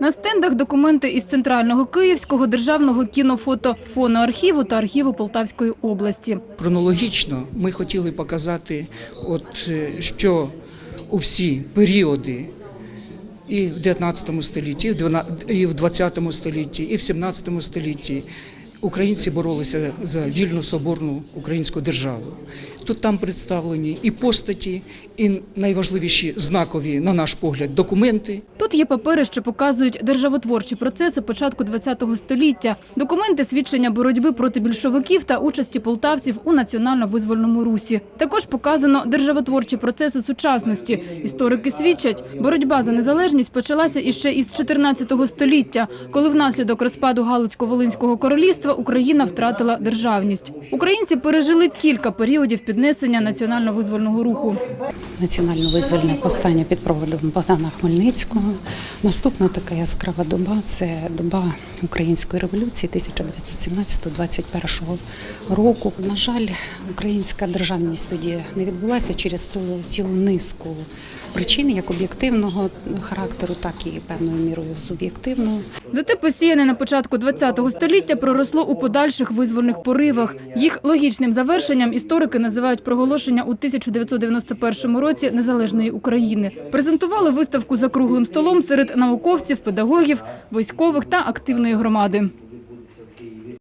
На стендах документи із центрального київського державного кінофото фоноархіву та архіву Полтавської області. Хронологічно ми хотіли показати, от, е, що у всі періоди і в 19 столітті, в 12 і в 20 столітті, і в 17 столітті українці боролися за вільну соборну українську державу. Тут там представлені і постаті, і найважливіші знакові, на наш погляд, документи, Тут є папери, що показують державотворчі процеси початку ХХ століття, документи свідчення боротьби проти більшовиків та участі полтавців у національно-визвольному русі. Також показано державотворчі процеси сучасності. Історики свідчать, боротьба за незалежність почалася іще із 14 століття, коли внаслідок розпаду Галицько-Волинського королівства Україна втратила державність. Українці пережили кілька періодів піднесення національно-визвольного руху. національно-визвольне повстання під проводом Богдана Хмельницького. Наступна така яскрава доба це доба української революції 1917-21 року. На жаль, українська державність тоді не відбулася через цілу, цілу низку причин, як об'єктивного характеру, так і певною мірою суб'єктивного. Зате посіяне на початку ХХ століття проросло у подальших визвольних поривах. Їх логічним завершенням історики називають проголошення у 1991 році незалежної України. Презентували виставку за круглим столом серед науковців, педагогів, військових та активної громади.